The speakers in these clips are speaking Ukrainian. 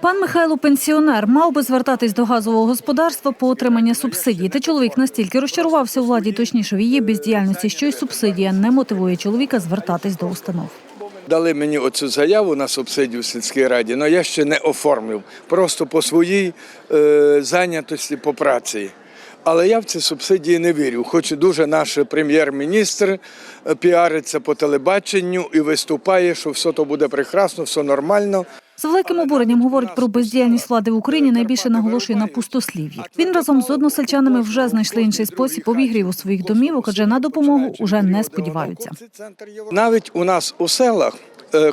Пан Михайло пенсіонер мав би звертатись до газового господарства по отримання субсидій. Та чоловік настільки розчарувався у владі, точніше в її бездіяльності, що й субсидія не мотивує чоловіка звертатись до установ. Дали мені оцю заяву на субсидію в сільській раді, але я ще не оформив. Просто по своїй е, зайнятості по праці. Але я в ці субсидії не вірю. Хоч дуже наш прем'єр-міністр е, піариться по телебаченню і виступає, що все то буде прекрасно, все нормально. З великим обуренням говорить про бездіяльність влади в Україні. Найбільше наголошує на пустослів'ї. Він разом з односельчанами вже знайшли інший спосіб обігріву своїх домівок, адже на допомогу уже не сподіваються. Навіть у нас у селах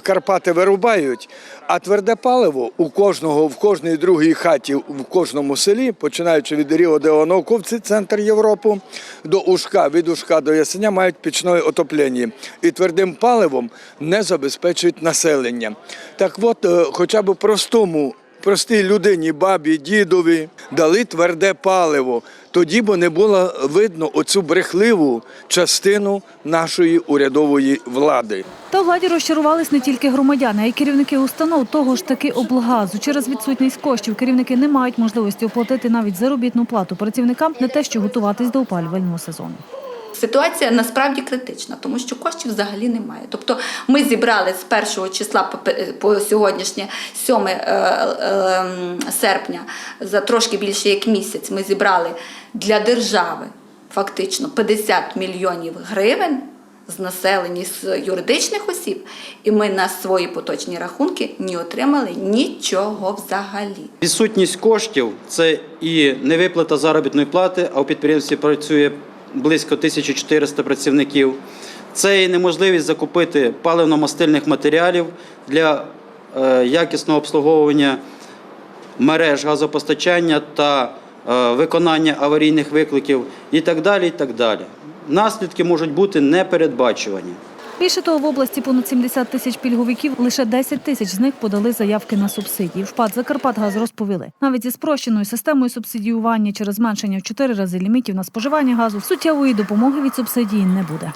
Карпати вирубають, а тверде паливо у кожного в кожній другій хаті в кожному селі, починаючи від Ріо де Оноковці, центр Європи, до Ушка, від Ушка до Ясеня мають пічне отоплення. І твердим паливом не забезпечують населення. Так от, е, хоча б простому. Простій людині, бабі, дідові дали тверде паливо. Тоді б не було видно оцю брехливу частину нашої урядової влади. Та владі розчарувались не тільки громадяни, а й керівники установ того ж таки облгазу. Через відсутність коштів керівники не мають можливості оплатити навіть заробітну плату працівникам, не те, що готуватись до опалювального сезону. Ситуація насправді критична, тому що коштів взагалі немає. Тобто ми зібрали з першого числа по, сьогоднішнє 7 е, е, серпня за трошки більше як місяць. Ми зібрали для держави фактично 50 мільйонів гривень з населення з юридичних осіб, і ми на свої поточні рахунки не отримали нічого взагалі. Відсутність коштів це і невиплата заробітної плати, а у підприємстві працює близько 1400 працівників. Це і неможливість закупити паливно-мастильних матеріалів для е, якісного обслуговування мереж газопостачання та е, виконання аварійних викликів і так далі. І так далі. Наслідки можуть бути непередбачувані. Більше того, в області понад 70 тисяч пільговиків, лише 10 тисяч з них подали заявки на субсидії. В ПАД Закарпатгаз розповіли. Навіть зі спрощеною системою субсидіювання через зменшення в 4 рази лімітів на споживання газу суттєвої допомоги від субсидії не буде.